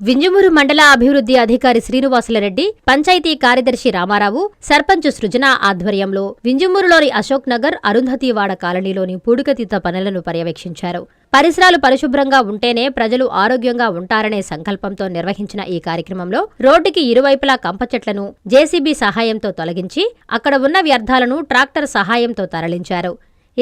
వింజమూరు మండల అభివృద్ధి అధికారి శ్రీనివాసులరెడ్డి పంచాయతీ కార్యదర్శి రామారావు సర్పంచ్ సృజన ఆధ్వర్యంలో వింజమూరులోని అశోక్ నగర్ అరుంధతివాడ కాలనీలోని పూడికతీత పనులను పర్యవేక్షించారు. పరిసరాలు పరిశుభ్రంగా ఉంటేనే ప్రజలు ఆరోగ్యంగా ఉంటారనే సంకల్పంతో నిర్వహించిన ఈ కార్యక్రమంలో రోడ్డుకి ఇరువైపులా కంప చెట్లను జేసీబీ సహాయంతో తొలగించి అక్కడ ఉన్న వ్యర్థాలను ట్రాక్టర్ సహాయంతో తరలించారు.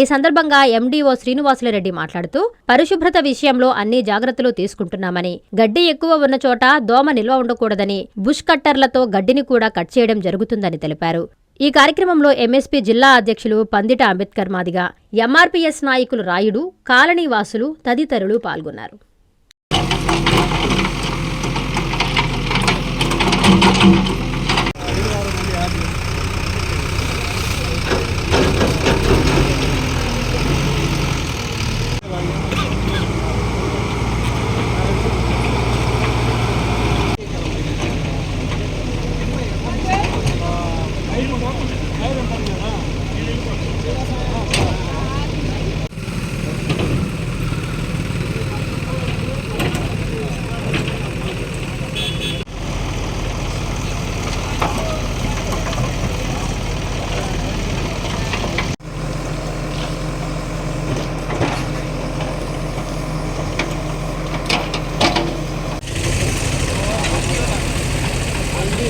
ఈ సందర్భంగా ఎండీఓ శ్రీనివాసులరెడ్డి మాట్లాడుతూ పరిశుభ్రత విషయంలో అన్ని జాగ్రత్తలు తీసుకుంటున్నామని గడ్డి ఎక్కువ ఉన్న చోట దోమ నిల్వ ఉండకూడదని బుష్ కట్టర్లతో గడ్డిని కూడా కట్ చేయడం జరుగుతుందని తెలిపారు. ఈ కార్యక్రమంలో ఎంఎస్పీ జిల్లా అధ్యక్షులు పందిట అంబేద్కర్ మాదిగా ఎంఆర్పీఎస్ నాయకులు రాయుడు కాలనీ వాసులు తదితరులు పాల్గొన్నారు.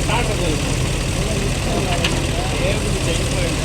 డాక్టర్ చనిపోయింది